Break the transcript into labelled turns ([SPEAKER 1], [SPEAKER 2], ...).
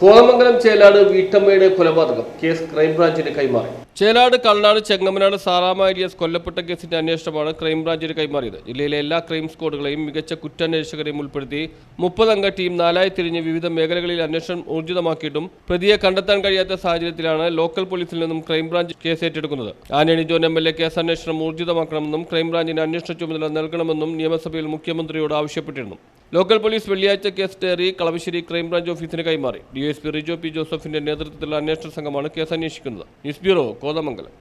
[SPEAKER 1] Kothamangalam Chelad വീട്ടമ്മയുടെ കൊലപാതകം. Case ക്രൈംബ്രാഞ്ചിന് കൈമാറി. ചേലാട് കള്ളാട് ചെങ്ങമനാട് സാറാമ ഏരിയസ് കൊല്ലപ്പെട്ട കേസിന്റെ അന്വേഷണമാണ് ക്രൈംബ്രാഞ്ചിന് കൈമാറിയത്. ജില്ലയിലെ എല്ലാ ക്രൈം സ്ക്വാഡുകളെയും മികച്ച കുറ്റാന്വേഷകരെയും ഉൾപ്പെടുത്തി മുപ്പതംഗ ടീം നാലായി തിരിഞ്ഞ് വിവിധ മേഖലകളിൽ അന്വേഷണം ഊർജിതമാക്കിയിട്ടും പ്രതിയെ കണ്ടെത്താൻ കഴിയാത്ത സാഹചര്യത്തിലാണ് ലോക്കൽ പോലീസിൽ നിന്നും ക്രൈംബ്രാഞ്ച് കേസ് ഏറ്റെടുക്കുന്നത്. Antony John M L A case അന്വേഷണം ഊർജിതമാക്കണമെന്നും ക്രൈംബ്രാഞ്ചിന് അന്വേഷണ ചുമതല നൽകണമെന്നും നിയമസഭയിൽ മുഖ്യമന്ത്രിയോട് ആവശ്യപ്പെട്ടിരുന്നു. ലോക്കൽ പോലീസ് വെള്ളിയാഴ്ച case diary Kalamassery crime branch ഓഫീസിന് കൈമാറി. ഡിഎസ്പി റിജോ പി ജോസഫിന്റെ നേതൃത്വത്തിലുള്ള അന്വേഷണ സംഘമാണ് കേസ് അന്വേഷിക്കുന്നത്. News bureau Kothamangalam.